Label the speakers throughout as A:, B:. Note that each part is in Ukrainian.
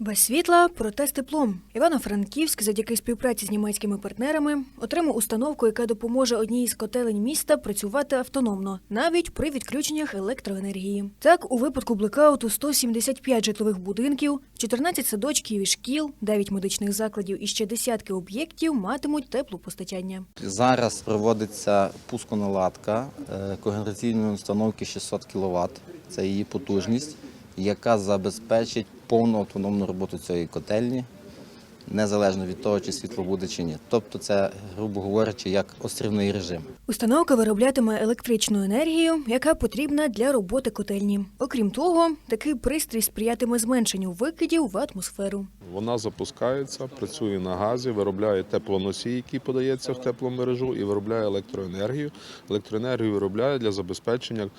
A: Без світла, проте з теплом. Івано-Франківськ завдяки співпраці з німецькими партнерами отримав установку, яка допоможе одній із котелень міста працювати автономно, навіть при відключеннях електроенергії. Так, у випадку блекауту 175 житлових будинків, 14 садочків і шкіл, 9 медичних закладів і ще десятки об'єктів матимуть теплопостачання.
B: Зараз проводиться пусконаладка е, когенераційної установки 600 кВт. Це її потужність, яка забезпечить повну автономну роботу цієї котельні, незалежно від того, чи світло буде чи ні. Тобто, це, грубо говорячи, як острівний режим.
A: Установка вироблятиме електричну енергію, яка потрібна для роботи котельні. Окрім того, такий пристрій сприятиме зменшенню викидів в атмосферу.
C: Вона запускається, працює на газі, виробляє теплоносій, який подається в тепломережу, і виробляє електроенергію. Електроенергію виробляє для забезпечення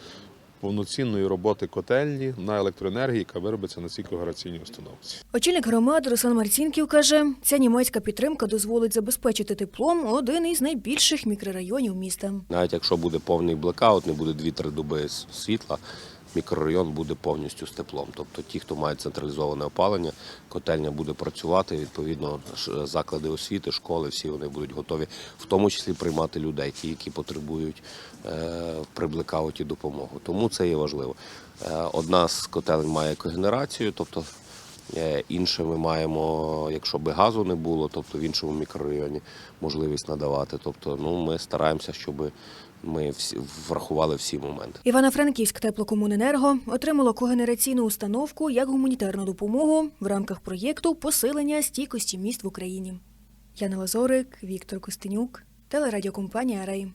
C: повноцінної роботи котельні на електроенергії, яка виробиться на цій когераційній установці.
A: Очільник громади Руслан Марцінків каже, ця німецька підтримка дозволить забезпечити теплом один із найбільших мікрорайонів міста.
D: Навіть якщо буде повний блекаут, не буде 2-3 доби світла, мікрорайон буде повністю з теплом. Тобто ті, хто має централізоване опалення, котельня буде працювати, відповідно, заклади освіти, школи, всі вони будуть готові, в тому числі приймати людей, ті, які потребують е, при блекауті допомогу. Тому це є важливо. Е, одна з котелень має когенерацію, тобто Інше ми маємо, якщо би газу не було, тобто в іншому мікрорайоні можливість надавати. Тобто, ну ми стараємося, щоб ми всі врахували всі моменти.
A: Івано-Франківськ теплокомуненерго отримало когенераційну установку як гуманітарну допомогу в рамках проєкту посилення стійкості міст в Україні. Яна Лазорик, Віктор Костенюк, телерадіокомпанія Рей.